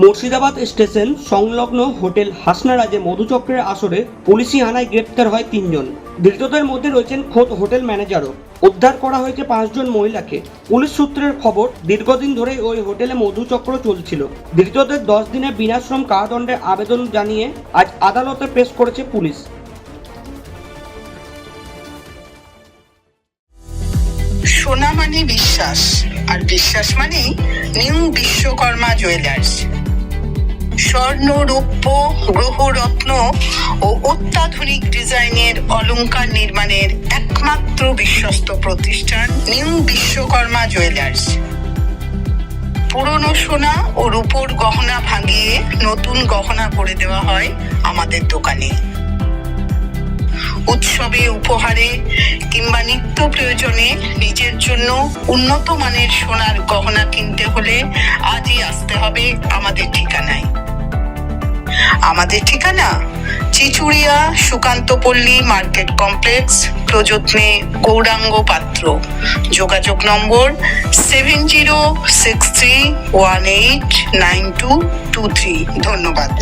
Murshidabad station সংলগ্ন hotel হাসনারাজে মধুচক্রের আসরে পুলিশি হানায় গ্রেপ্তার হয় তিনজন। ধৃতদের মধ্যে রয়েছেন খোদ হোটেল ম্যানেজারও। উদ্ধার করা হয়েছে পাঁচজন মহিলাকে। পুলিশ সূত্রের খবর, দীর্ঘদিন ধরে ওই হোটেলে মধুচক্র চলছিল। ধৃতদের দশ দিনের বিনাশ্রম কারাদণ্ডের আবেদন জানিয়ে আজ আদালতে পেশ করেছে পুলিশ। সোনা মানে বিশ্বাস, আর বিশ্বাস মানে নিউ বিশ্বকর্মা জুয়েলার্স। স্বর্ণ রৌপ্য গ্রহ রত্ন ও অত্যাধুনিক ডিজাইনের অলংকার নির্মাণের একমাত্র বিশ্বস্ত প্রতিষ্ঠান নিউ বিশ্বকর্মা জুয়েলার্স। পুরনো সোনা ও রূপোর গহনা ভাঙিয়ে নতুন গহনা করে দেওয়া হয় আমাদের দোকানে। উৎসবে উপহারে কিংবা নিত্য প্রয়োজনে নিজের জন্য উন্নত মানের সোনার গহনা কিনতে হলে আজই আসতে হবে আমাদের আমাদের ঠিকানা। চিচুড়িয়া সুকান্তপল্লী মার্কেট কমপ্লেক্স, প্রযত্নে গৌরাঙ্গ পাত্র। যোগাযোগ নম্বর seven zero six three one eight nine two two three. ধন্যবাদ।